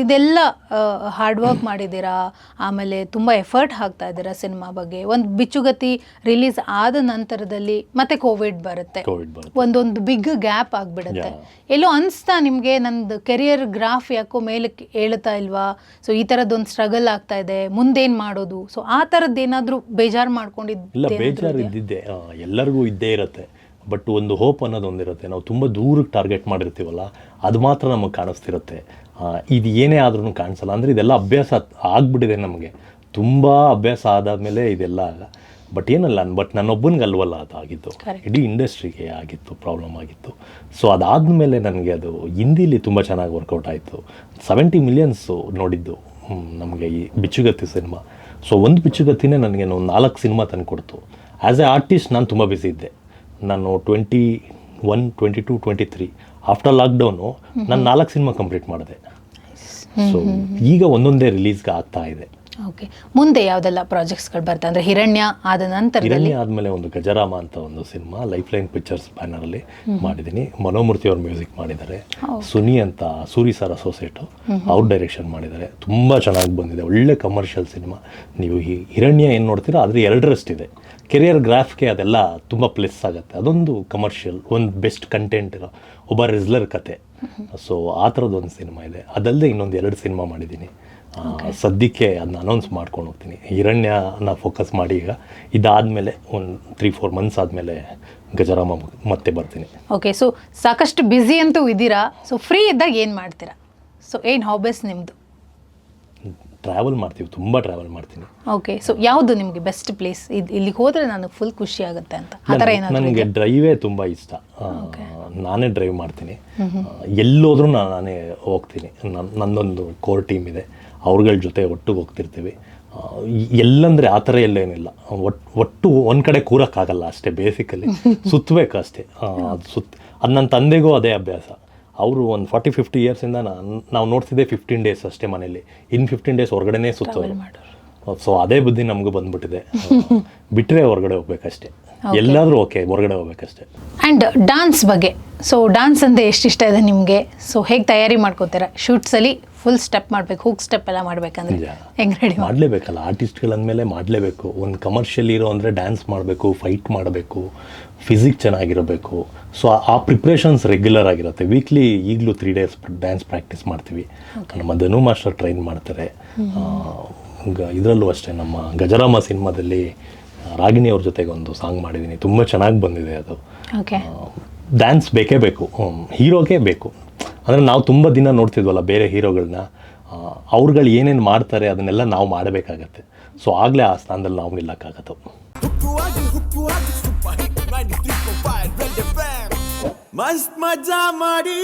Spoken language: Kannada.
ಇದೆಲ್ಲ ಹಾರ್ಡ್ ವರ್ಕ್ ಮಾಡಿದ್ದೀರಾ? ಆಮೇಲೆ ತುಂಬ ಎಫರ್ಟ್ ಹಾಕ್ತಾ ಇದ್ದೀರಾ ಸಿನಿಮಾ ಬಗ್ಗೆ? ಒಂದು ಬಿಚ್ಚುಗತಿ ರಿಲೀಸ್ ಆದ ನಂತರದಲ್ಲಿ ಮತ್ತೆ ಕೋವಿಡ್ ಬರುತ್ತೆ. ಒಂದೊಂದು ಬಿಗ್ ಗ್ಯಾಪ್ ಆಗಿಬಿಡುತ್ತೆ. ಎಲ್ಲೋ ಅನಿಸ್ತಾ ನಿಮಗೆ ನಂದು ಕೆರಿಯರ್ ಗ್ರಾಫ್ ಯಾಕೋ ಮೇಲಕ್ಕೆ ಹೇಳ್ತಾ ಇಲ್ವಾ? ಸೊ ಈ ಥರದ್ದೊಂದು ಸ್ಟ್ರಗಲ್ ಆಗ್ತಾ ಇದೆ. ಮುಂದೇನು ಮಾಡೋದು? ಸೊ ಆ ಥರದ್ದು ಏನಾದರೂ ಬೇಜಾರು ಮಾಡ್ಕೊಂಡಿದ್ದೆ ಎಲ್ಲರಿಗೂ ಇದ್ದೇ ಇರುತ್ತೆ. ಬಟ್ ಒಂದು ಹೋಪ್ ಅನ್ನೋದು ಒಂದಿರುತ್ತೆ. ನಾವು ತುಂಬ ದೂರಕ್ಕೆ ಟಾರ್ಗೆಟ್ ಮಾಡಿರ್ತೀವಲ್ಲ ಅದು ಮಾತ್ರ ನಮಗೆ ಕಾಣಿಸ್ತಿರುತ್ತೆ. ಇದು ಏನೇ ಆದ್ರೂ ಕಾಣಿಸಲ್ಲ. ಅಂದರೆ ಇದೆಲ್ಲ ಅಭ್ಯಾಸ ಆಗ್ಬಿಟ್ಟಿದೆ ನಮಗೆ. ತುಂಬ ಅಭ್ಯಾಸ ಆದಮೇಲೆ ಇದೆಲ್ಲ ಬಟ್ ಏನಲ್ಲ ಬಟ್ ನನ್ನೊಬ್ಬನಿಗೆ ಅಲ್ವಲ್ಲ ಅದು ಆಗಿತ್ತು Correct. ಇಡೀ ಇಂಡಸ್ಟ್ರಿಗೆ ಆಗಿತ್ತು ಪ್ರಾಬ್ಲಮ್ ಆಗಿತ್ತು. ಸೊ ಅದಾದಮೇಲೆ ನನಗೆ ಅದು ಹಿಂದಿಲಿ ತುಂಬ ಚೆನ್ನಾಗಿ ವರ್ಕೌಟ್ ಆಯಿತು. ಸೆವೆಂಟಿ ಮಿಲಿಯನ್ಸು ನೋಡಿದ್ದು ನಮಗೆ ಈ ಬಿಚ್ಚುಗತ್ತಿ ಸಿನಿಮಾ ಸೊ ಒಂದು ಬಿಚ್ಚುಗತ್ತಿನೇ ನನಗೆ ಒಂದು ನಾಲ್ಕು ಸಿನಿಮಾ ತಂದು ಕೊಡ್ತು ಆ್ಯಸ್ ಎ ಆರ್ಟಿಸ್ಟ್ ನಾನು ತುಂಬ ಬ್ಯುಸಿ ಇದ್ದೆ. ನಾನು twenty one twenty two twenty three. After lockdown ನಾನು ನಾಲ್ಕು ಸಿನಿಮಾ ಕಂಪ್ಲೀಟ್ ಮಾಡಿದೆ. ಸೊ ಈಗ ಒಂದೊಂದೇ ರಿಲೀಸ್ಗೆ ಆಗ್ತಾ ಇದೆ. ಓಕೆ ಮುಂದೆ ಯಾವುದೆಲ್ಲ ಪ್ರಾಜೆಕ್ಟ್ಸ್ಗಳು ಬರ್ತಾ ಅಂದ್ರೆ ಹಿರಣ್ಯ ಆದ ನಂತರದಲ್ಲಿ? ಹಿರಣ್ಯ ಆದಮೇಲೆ ಒಂದು ಗಜರಾಮ ಅಂತ ಒಂದು ಸಿನಿಮಾ ಲೈಫ್ ಲೈನ್ ಪಿಕ್ಚರ್ಸ್ ಬ್ಯಾನರಲ್ಲಿ ಮಾಡಿದ್ದೀನಿ ಮನೋಮೂರ್ತಿ ಅವ್ರ ಮ್ಯೂಸಿಕ್ ಮಾಡಿದ್ದಾರೆ. ಸುನಿ ಅಂತ ಸೂರಿ ಸರ್ ಅಸೋಸಿಯೇಟು ಅವ್ರ ಡೈರೆಕ್ಷನ್ ಮಾಡಿದ್ದಾರೆ. ತುಂಬ ಚೆನ್ನಾಗಿ ಬಂದಿದೆ. ಒಳ್ಳೆ ಕಮರ್ಷಿಯಲ್ ಸಿನಿಮಾ. ನೀವು ಈ ಹಿರಣ್ಯ ಏನು ನೋಡ್ತೀರಾ? ಅದ್ರ ಎರಡರಷ್ಟಿದೆ ಕೆರಿಯರ್ ಗ್ರಾಫ್ಗೆ ಅದೆಲ್ಲ ತುಂಬ ಪ್ಲಸ್ ಆಗುತ್ತೆ. ಅದೊಂದು ಕಮರ್ಷಿಯಲ್ ಒಂದು ಬೆಸ್ಟ್ ಕಂಟೆಂಟ್ ಇರೋ ಒಬ್ಬ ರೆಸ್ಲರ್ ಕತೆ. ಸೊ ಆ ಥರದ್ದು ಒಂದು ಸಿನಿಮಾ ಇದೆ. ಅದಲ್ಲದೆ ಇನ್ನೊಂದು ಎರಡು ಸಿನಿಮಾ ಮಾಡಿದ್ದೀನಿ ಸದ್ಯಕ್ಕೆ ಅದನ್ನ ಅನೌನ್ಸ್ ಮಾಡ್ಕೊಂಡು ಹೋಗ್ತೀನಿ. ಹಿರಣ್ಯನ ಫೋಕಸ್ ಮಾಡಿ ಈಗ. ಇದಾದಮೇಲೆ ಒಂದು ತ್ರೀ ಫೋರ್ ಮಂತ್ಸ್ ಆದಮೇಲೆ ಗಜರಾಮ ಮತ್ತೆ ಬರ್ತೀನಿ. ಓಕೆ ಸೊ ಸಾಕಷ್ಟು ಬ್ಯುಸಿ ಅಂತೂ ಇದ್ದೀರಾ? ಸೊ ಫ್ರೀ ಇದ್ದಾಗ ಏನು ಮಾಡ್ತೀರಾ? ಸೊ ಏನು ಹಾಬೀಸ್ ನಿಮ್ಮದು ಟ್ರಾವೆಲ್ ಮಾಡ್ತೀವಿ ತುಂಬ ಟ್ರಾವೆಲ್ ಮಾಡ್ತೀನಿ. ಓಕೆ ಸೊ ಯಾವುದು ನಿಮಗೆ ಬೆಸ್ಟ್ ಪ್ಲೇಸ್ ಇದು ಇಲ್ಲಿಗೆ ಹೋದರೆ ನನಗೆ ಫುಲ್ ಖುಷಿ ಆಗುತ್ತೆ ಅಂತ. ಆ ಥರ ಏನಾದರೂ ನನಗೆ ಡ್ರೈವೇ ತುಂಬ ಇಷ್ಟ. ನಾನೇ ಡ್ರೈವ್ ಮಾಡ್ತೀನಿ. ಎಲ್ಲೋದ್ರೂ ನಾನು ನಾನೇ ಹೋಗ್ತೀನಿ. ನನ್ನ ನನ್ನೊಂದು ಕೋರ್ ಟೀಮ್ ಇದೆ. ಅವ್ರಗಳ ಜೊತೆ ಒಟ್ಟಿಗೆ ಹೋಗ್ತಿರ್ತೀವಿ. ಎಲ್ಲಂದರೆ ಆ ಥರ ಎಲ್ಲೇನಿಲ್ಲ ಒಟ್ಟು ಒಟ್ಟು ಒಂದು ಕಡೆ ಕೂರೋಕ್ಕಾಗಲ್ಲ ಅಷ್ಟೇ ಬೇಸಿಕಲಿ ಸುತ್ತಬೇಕು ಅಷ್ಟೇ. ಅದು ಸುತ್ತ ಅದು ನನ್ನ ತಂದೆಗೂ ಅದೇ ಅಭ್ಯಾಸ. ಅವರು ಒಂದು ಫಾರ್ಟಿ ಫಿಫ್ಟಿ ಇಯರ್ಸಿಂದ ನಾನು ನಾವು ನೋಡ್ತಿದ್ದೆ ಫಿಫ್ಟೀನ್ ಡೇಸ್ ಅಷ್ಟೇ ಮನೇಲಿ. ಇನ್ ಫಿಫ್ಟೀನ್ ಡೇಸ್ ಹೊರಗಡೆನೇ ಸುತ್ತೋದು ಸೊ ಅದೇ ಬುದ್ಧಿ ನಮಗೂ ಬಂದ್ಬಿಟ್ಟಿದೆ. ಬಿಟ್ಟರೆ ಹೊರಗಡೆ ಹೋಗ್ಬೇಕಷ್ಟೇ. ಎಲ್ಲಾದರೂ ಓಕೆ ಹೊರಗಡೆ ಹೋಗ್ಬೇಕಷ್ಟೇ. ಆ್ಯಂಡ್ ಡಾನ್ಸ್ ಬಗ್ಗೆ. ಸೊ ಡಾನ್ಸ್ ಅಂದರೆ ಎಷ್ಟು ಇಷ್ಟ ಇದೆ ನಿಮಗೆ? ಸೊ ಹೇಗೆ ತಯಾರಿ ಮಾಡ್ಕೋತೀರಾ? ಶೂಟ್ಸಲ್ಲಿ ಫುಲ್ ಸ್ಟೆಪ್ ಮಾಡಬೇಕು ಹುಕ್ ಸ್ಟೆಪ್ ಎಲ್ಲ ಮಾಡಬೇಕಂದ್ರೆ. ಹೆಂಗೆ ರೆಡಿ ಮಾಡಲೇಬೇಕಲ್ಲ ಆರ್ಟಿಸ್ಟ್ಗಳಂದಮೇಲೆ ಮಾಡಲೇಬೇಕು. ಒಂದು ಕಮರ್ಷಿಯಲ್ ಇರೋ ಅಂದರೆ ಡ್ಯಾನ್ಸ್ ಮಾಡಬೇಕು ಫೈಟ್ ಮಾಡಬೇಕು ಫಿಸಿಕ್ ಚೆನ್ನಾಗಿರಬೇಕು. ಸೊ ಆ ಪ್ರಿಪ್ರೇಷನ್ಸ್ ರೆಗ್ಯುಲರ್ ಆಗಿರುತ್ತೆ. ವೀಕ್ಲಿ ಈಗಲೂ ತ್ರೀ ಡೇಸ್ ಡ್ಯಾನ್ಸ್ ಪ್ರಾಕ್ಟೀಸ್ ಮಾಡ್ತೀವಿ. ನಮ್ಮ ಧನು ಮಾಸ್ಟರ್ ಟ್ರೈನ್ ಮಾಡ್ತಾರೆ. ಇದರಲ್ಲೂ ಅಷ್ಟೇ ನಮ್ಮ ಗಜರಾಮ ಸಿನಿಮಾದಲ್ಲಿ ರಾಗಿಣಿ ಅವ್ರ ಜೊತೆಗೆ ಒಂದು ಸಾಂಗ್ ಮಾಡಿದ್ದೀನಿ ತುಂಬ ಚೆನ್ನಾಗಿ ಬಂದಿದೆ ಅದು. ಓಕೆ ಡ್ಯಾನ್ಸ್ ಬೇಕೇ ಬೇಕು. ಹೀರೋಗೆ ಬೇಕು. ಅಂದರೆ ನಾವು ತುಂಬ ದಿನ ನೋಡ್ತಿದ್ವಲ್ಲ ಬೇರೆ ಹೀರೋಗಳನ್ನ ಅವ್ರುಗಳು ಏನೇನು ಮಾಡ್ತಾರೆ ಅದನ್ನೆಲ್ಲ ನಾವು ಮಾಡಬೇಕಾಗತ್ತೆ. ಸೊ ಆಗಲೇ ಆ ಸ್ಥಾನದಲ್ಲಿ ನಾವು ನಿಲ್ಲಕ್ಕಾಗತ್ತೆ ಹುಕ್ಕುವಾಗಿ ಹುಕ್ಕುವಾಗಿ ಸೂಪರ್ ಹಿಟ್ 93.5 ರೆಡ್ ಎಫ್ಎಂ ಮಸ್ತ್ ಮಜಾ ಮಾಡಿ.